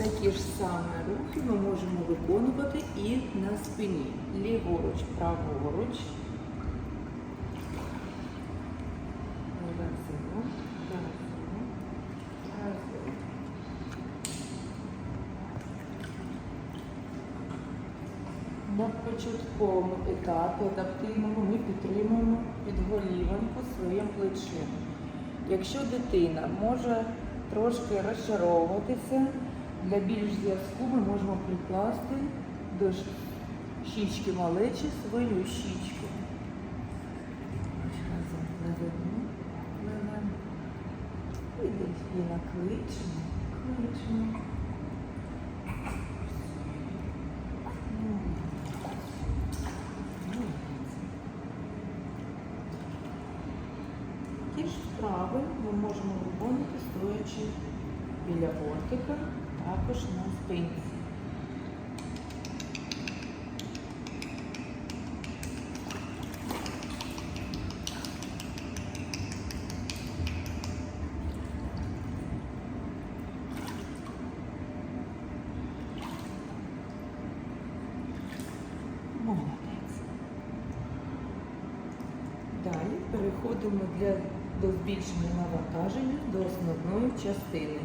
Такі ж самі рухи ми можемо виконувати і на спині. Ліворуч, праворуч. Разом. На початковому етапі адаптивному ми підтримуємо підголіванку своїм плечем. Якщо дитина може трошки розчаровуватися, для більш зв'язку ми можемо прикласти до щічки малечі свою щічку. І дельфіна кличемо, кличемо. Ті ж вправи ми можемо виконувати стоячи біля бортика, також на спинці. Переходимо для, до збільшення навантаження до основної частини.